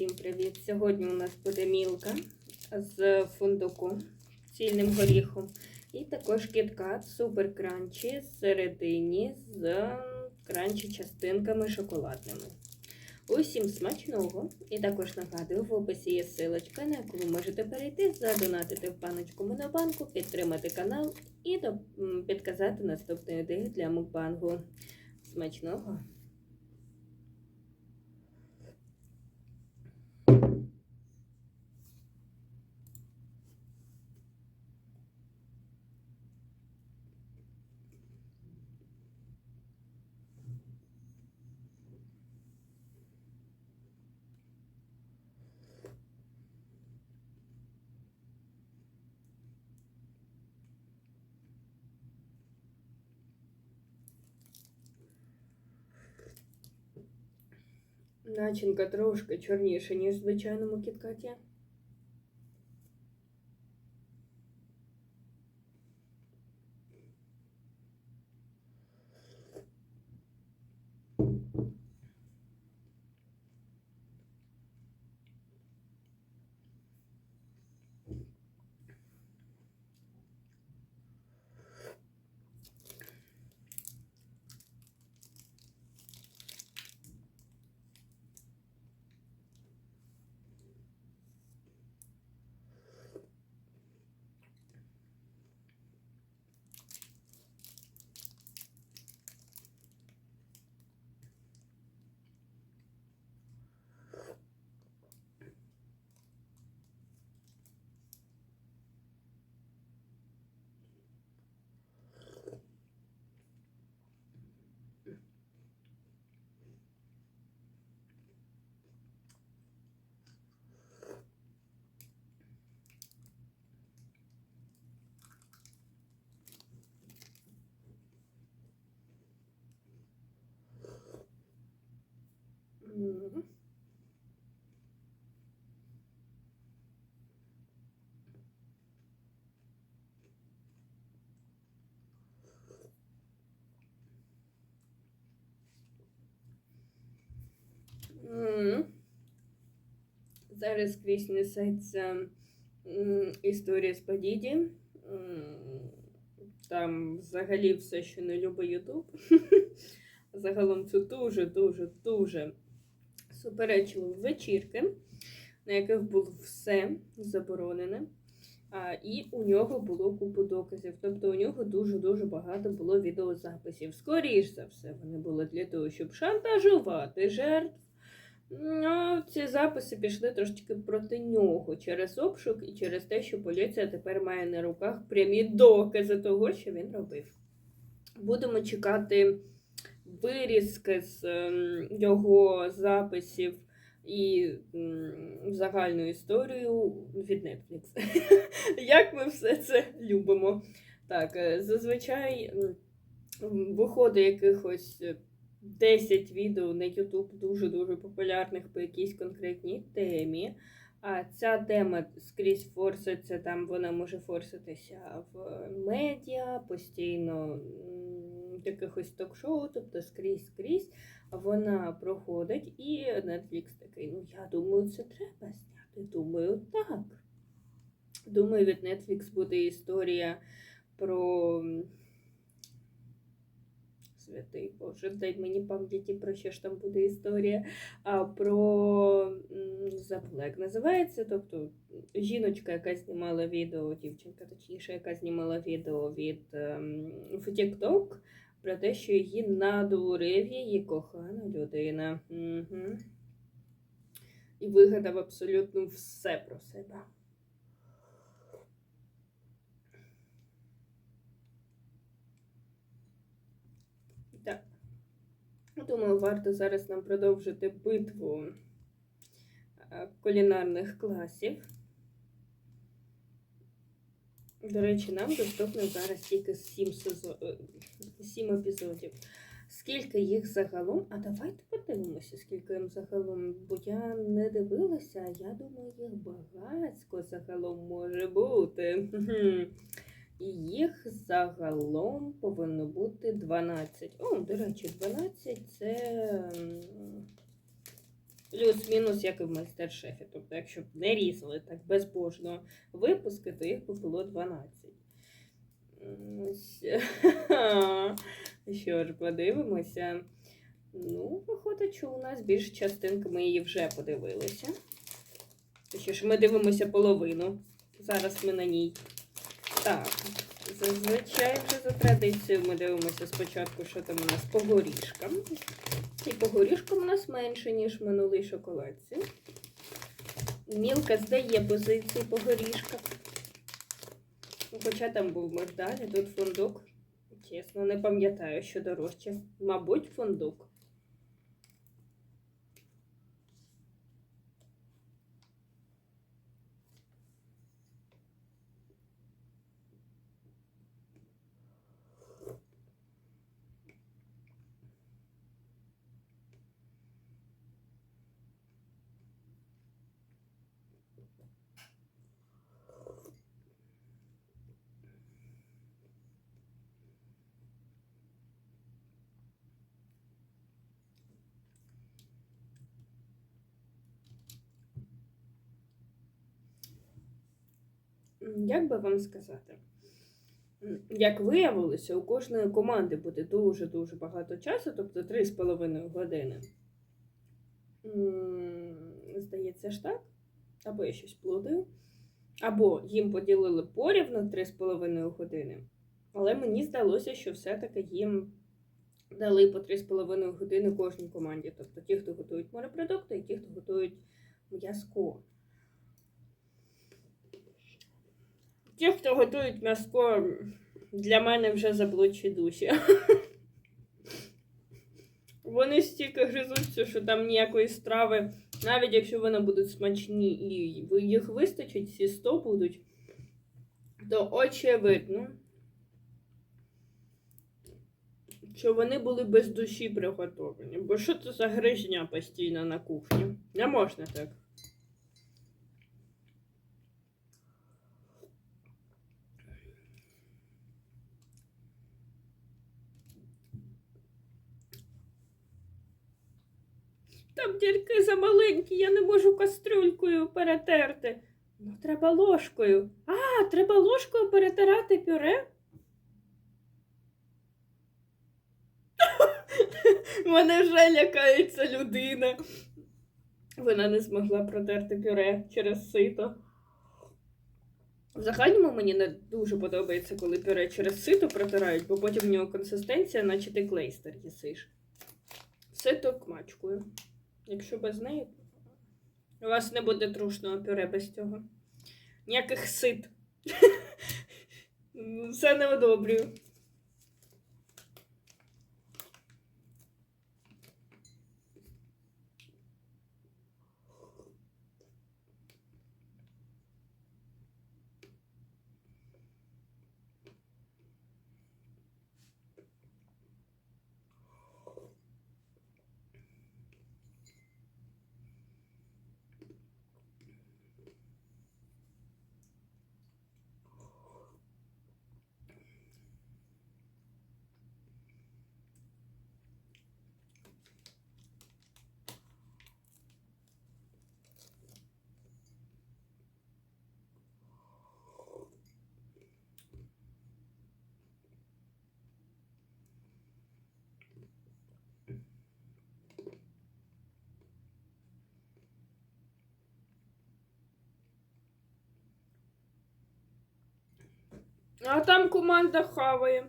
Усім привіт! Сьогодні у нас буде мілка з фундуку, цільним горіхом. І також кіткат супер кранчі всередині з кранчі частинками шоколадними. Усім смачного! І також нагадую, в описі є силочка, на яку ви можете перейти, задонатити в баночку Монобанку, підтримати канал і підказати наступну ідею для мукбангу. Смачного! Начинка трошки чорніша, ніж в звичайному кіткаті. М. М. Зараз скрізь несеться м, історія з Падіді. М, Там взагалі все, що не любить Ютуб. Загалом це дуже, дуже, дуже суперечливі вечірки, на яких було все заборонене. А, і у нього було купу доказів. Тобто у нього дуже-дуже багато було відеозаписів. Скоріш за все, вони були для того, щоб шантажувати жертв. Ну, ці записи пішли трошечки проти нього через обшук і через те, що поліція тепер має на руках прямі докази того, що він робив. Будемо чекати вирізки з ем, його записів і загальну історію від Netflix. Як ми все це любимо. Так, е, зазвичай виходить якихось е, 10 відео на YouTube дуже-дуже популярних по якійсь конкретній темі. А ця тема скрізь форситься, там вона може форситися в медіа, постійно якихось ток-шоу, тобто скрізь скрізь вона проходить, і Netflix такий, ну я думаю, це треба зняти. Думаю, так. Думаю, від Netflix буде історія про. Святий Боже, дай мені пам'яті про що ж там буде історія. А про забула, як називається. Тобто жіночка, яка знімала відео, дівчинка, точніше, яка знімала відео від ем, в TikTok про те, що її надурив її кохана людина. Угу. І вигадав абсолютно все про себе. Так. Думаю, варто зараз нам продовжити битву е, кулінарних класів. До речі, нам доступно зараз тільки 7, сезон... 7 епізодів. Скільки їх загалом? А давайте подивимося, скільки їм загалом, бо я не дивилася, я думаю, їх багатько загалом може бути. І їх загалом повинно бути 12. О, до речі, 12 це. Плюс-мінус, як і в майстер-шефі. Тобто, якщо б не різали так безбожно випуски, то їх би було 12. Що ж, подивимося. Ну, виходить, що у нас більша частинка, ми її вже подивилися. Точніше, ми дивимося половину. Зараз ми на ній. Так, зазвичай вже за традицією ми дивимося спочатку, що там у нас по горішкам. І по горішкам у нас менше, ніж в минулій шоколадці. Мілка здає позицію по горішках. Ну, Хоча там був мигдаль, тут фундук. Чесно, не пам'ятаю, що дорожче. Мабуть, фундук. Як би вам сказати? Як виявилося, у кожної команди буде дуже-дуже багато часу, тобто 3,5 години. Здається ж так. Або я щось плутаю. Або їм поділили порівну 3,5 години. Але мені здалося, що все-таки їм дали по 3,5 години кожній команді. Тобто ті, хто готують морепродукти, і ті, хто готують м'язко. Ті, хто готують м'яско, для мене вже заблудші душі. Вони стільки гризуться, що там ніякої страви, навіть якщо вони будуть смачні і їх вистачить, всі 100 будуть, то очевидно, що вони були без душі приготовані. Бо що це за гризня постійно на кухні? Не можна так. Там тільки замаленькі, я не можу кастрюлькою перетерти. Ну, треба ложкою. А, треба ложкою перетирати пюре? Мене вже лякається людина. Вона не змогла протерти пюре через сито. В загальному мені не дуже подобається, коли пюре через сито протирають, бо потім в нього консистенція, наче ти клейстер їсиш. Сито кмачкою. Якщо без неї, у вас не буде трушного пюре без цього. Ніяких сит. Все не одобрюю. А там команда хаває.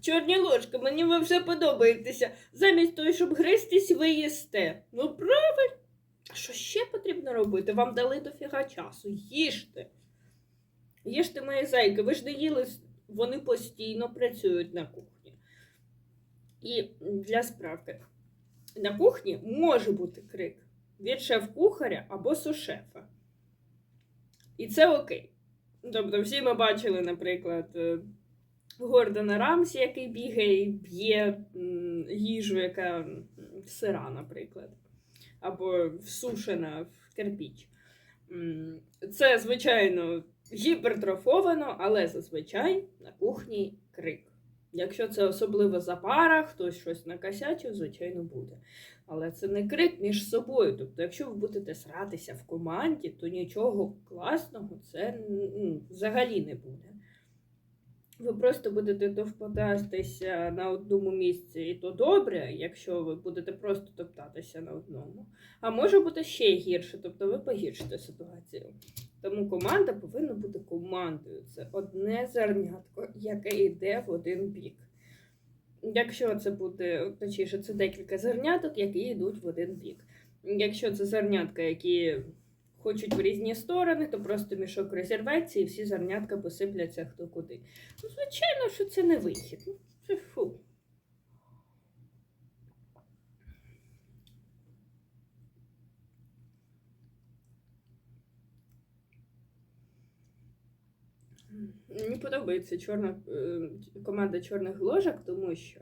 Чорні ложки, мені ви вже подобаєтеся. Замість того, щоб гристись, ви їсте. Ну, правильно. Що ще потрібно робити? Вам дали дофіга часу. Їжте. Їжте мої зайки. Ви ж не їли, вони постійно працюють на кухні. І для справки, на кухні може бути крик від шеф-кухаря або сушефа. І це окей. Тобто, всі ми бачили, наприклад, е, Гордона Рамсі, який бігає і б'є їжу, яка сира, наприклад, або всушена в кирпіч. Це, звичайно, гіпертрофовано, але зазвичай на кухні крик. Якщо це особливо за пара, хтось щось накосячив, звичайно, буде. Але це не крик між собою. Тобто, якщо ви будете сратися в команді, то нічого класного це ну, взагалі не буде. Ви просто будете топтатися на одному місці, і то добре, якщо ви будете просто топтатися на одному. А може бути ще гірше, тобто ви погіршите ситуацію. Тому команда повинна бути командою. Це одне зернятко, яке йде в один бік. Якщо це буде, точніше, це декілька зерняток, які йдуть в один бік. Якщо це зернятка, які хочуть в різні сторони, то просто мішок розірветься і всі зернятка посипляться хто куди. Ну, звичайно, що це не вихід. Ну, Це фу. Мені подобається чорна е, команда чорних ложок, тому що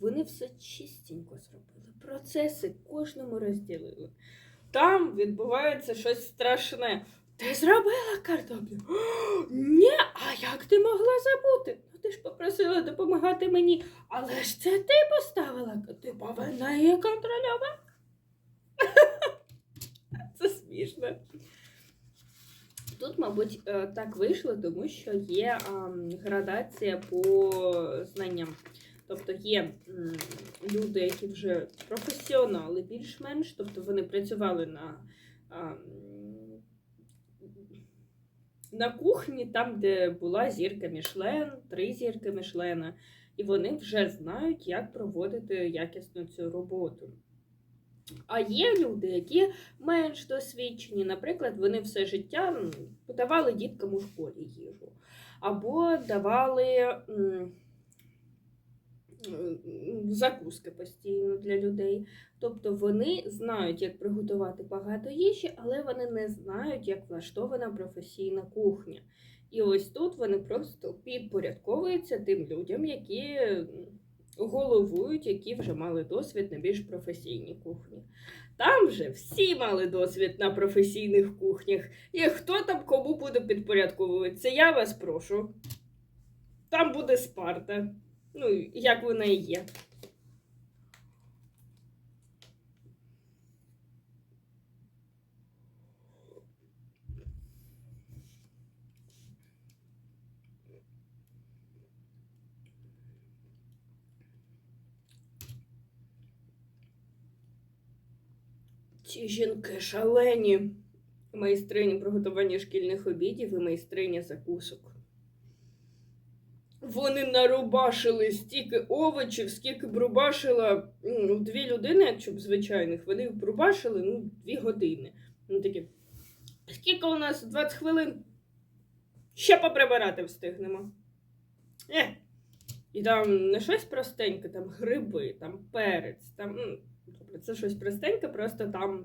вони все чистенько зробили. Процеси кожному розділили. Там відбувається щось страшне. Ти зробила картоплю? «О, Ні, а як ти могла забути? Ну ти ж попросила допомагати мені, але ж це ти поставила. Ти повинна її контролювати. Це смішно. Тут, мабуть, е, так вийшло, тому що є градація по знанням. Тобто є люди, які вже професіонали більш-менш, тобто вони працювали на, на кухні, там, де була зірка Мішлен, три зірки Мішлена, і вони вже знають, як проводити якісно цю роботу. А є люди, які менш досвідчені. Наприклад, вони все життя подавали діткам у школі їжу, або давали закуски постійно для людей. Тобто вони знають, як приготувати багато їжі, але вони не знають, як влаштована професійна кухня. І ось тут вони просто підпорядковуються тим людям, які головують, які вже мали досвід на більш професійній кухні. Там же всі мали досвід на професійних кухнях. І хто там кому буде підпорядковуватися, я вас прошу. Там буде Спарта. Ну, як вона і є. Ці жінки шалені. Майстрині приготування шкільних обідів і майстриня закусок. Вони нарубашили стільки овочів, скільки б ну, дві людини, якщо б звичайних, вони б рубашили ну, дві години. Вони такі. Скільки у нас 20 хвилин? Ще поприбирати встигнемо. Е. І там не щось простеньке, там гриби, там перець, там. М, це щось простеньке, просто там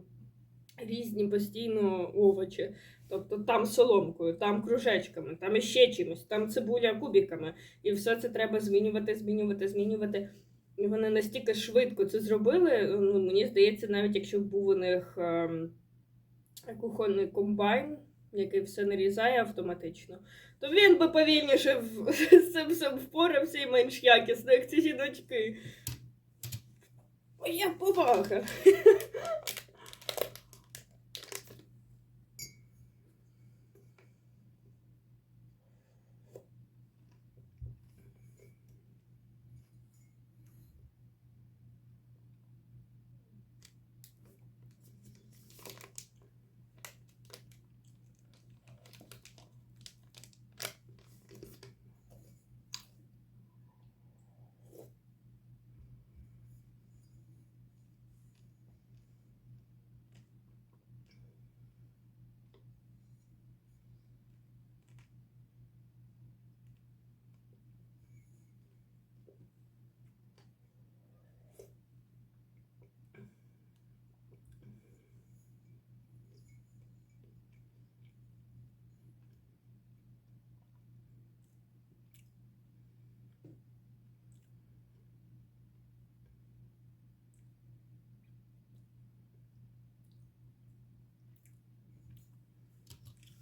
різні постійно овочі. Тобто там соломкою, там кружечками, там іще чимось, там цибуля кубиками. І все це треба змінювати, змінювати, змінювати. І вони настільки швидко це зробили. Ну, мені здається, навіть якщо був у них ем, кухонний комбайн, який все нарізає автоматично, то він би повільніше з цим всім впорався і менш якісно, як ці жіночки. Моя повага.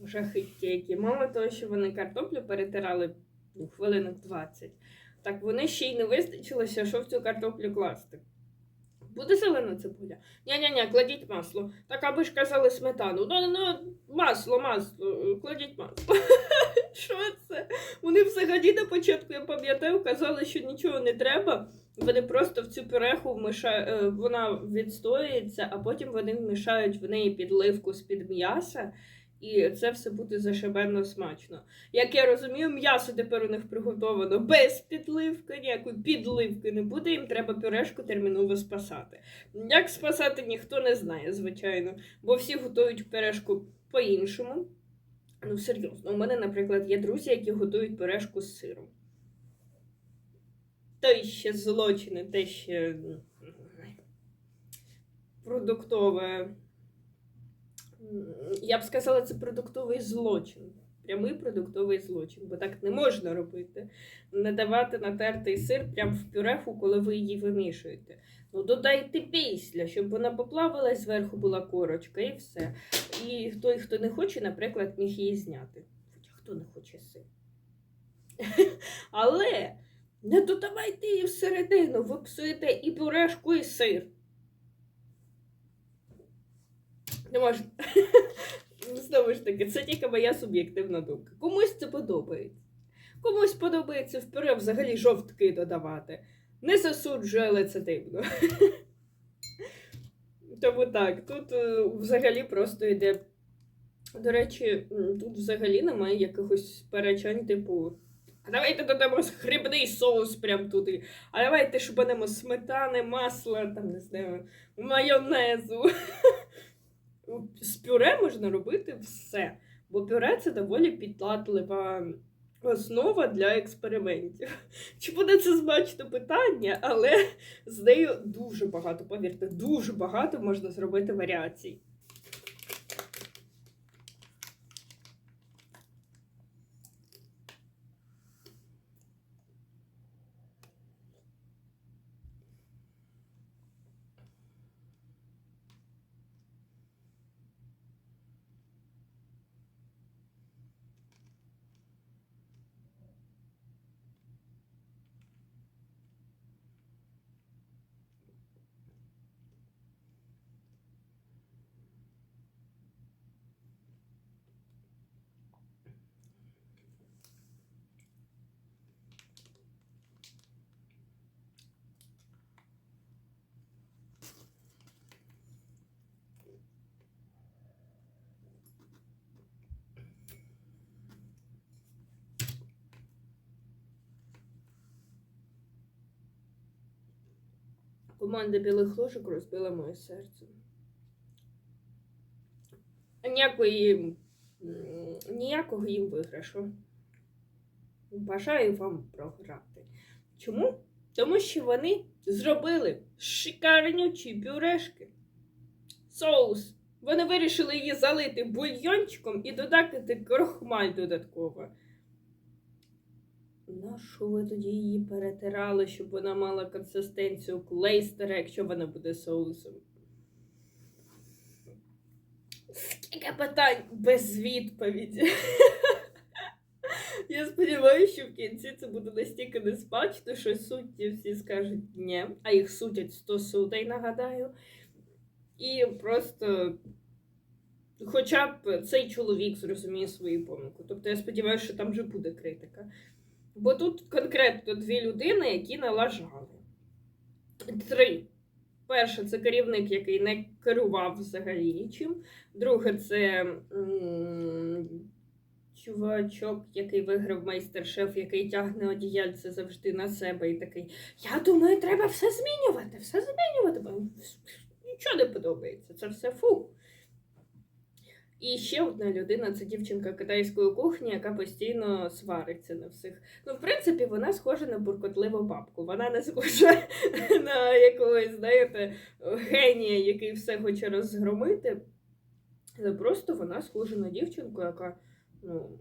Жахиття, які мало того, що вони картоплю перетирали ну, хвилинок 20, Так вони ще й не визначилися, що в цю картоплю класти. Буде зелена цибуля? Ня-ня-ня, кладіть масло. Так аби ж казали сметану. Ну, ну, масло, масло, кладіть масло. Що це? Вони взагалі на початку, я пам'ятаю, казали, що нічого не треба. Вони просто в цю пюреху вмішають, вона відстоюється, а потім вони вмішають в неї підливку з-під м'яса, і це все буде зашибенно смачно. Як я розумію, м'ясо тепер у них приготовано без підливки, ніякої підливки не буде, їм треба пюрешку терміново спасати. Як спасати, ніхто не знає, звичайно, бо всі готують пюрешку по-іншому. Ну, серйозно, у мене, наприклад, є друзі, які готують пюрешку з сиром. Те ще злочини, те ще продуктове. Я б сказала, це продуктовий злочин. Прямий продуктовий злочин, бо так не можна робити. Не давати натертий сир прямо в пюреху, коли ви її вимішуєте. Ну, додайте після, щоб вона поплавилась, зверху була корочка і все. І той, хто не хоче, наприклад, міг її зняти. Хоча хто не хоче сир. Але не додавайте її всередину, ви псуєте і пюрешку, і сир. Не можна. Знову ж таки, це тільки моя суб'єктивна думка. Комусь це подобається. Комусь подобається в пюре взагалі жовтки додавати. Не засуджую, але це дивно. Тому так, тут е, взагалі просто йде. До речі, тут взагалі немає якихось перечань, типу. Давайте додамо хрібний соус прям туди. А давайте шубанемо сметани, масла, там не знаю, майонезу. З пюре можна робити все. Бо пюре це доволі підлатлива основа для експериментів. Чи буде це смачно питання, але з нею дуже багато, повірте, дуже багато можна зробити варіацій. Команда білих ложок розбила моє серце. Ніякої, ніякого їм виграшу. Бажаю вам програти. Чому? Тому що вони зробили шикарнючі пюрешки. Соус. Вони вирішили її залити бульйончиком і додати крохмаль додатково. Нащо ви тоді її перетирали, щоб вона мала консистенцію клейстера, якщо вона буде соусом? Скільки питань без відповіді. Я сподіваюся, що в кінці це буде настільки неспачно, що судді всі скажуть ні, а їх судять 100 судей, нагадаю. І просто хоча б цей чоловік зрозуміє свою помилку. Тобто я сподіваюся, що там вже буде критика. Бо тут конкретно дві людини, які налажали. Три. Перше, це керівник, який не керував взагалі нічим. Друге, це чувачок, який виграв майстер-шеф, який тягне одіяльце завжди на себе і такий. Я думаю, треба все змінювати, все змінювати. Нічого не подобається. Це все фу. І ще одна людина це дівчинка китайської кухні, яка постійно свариться на всіх. Ну, в принципі, вона схожа на буркотливу бабку. Вона не схожа на якогось, знаєте, генія, який все хоче розгромити. Але просто вона схожа на дівчинку, яка ну,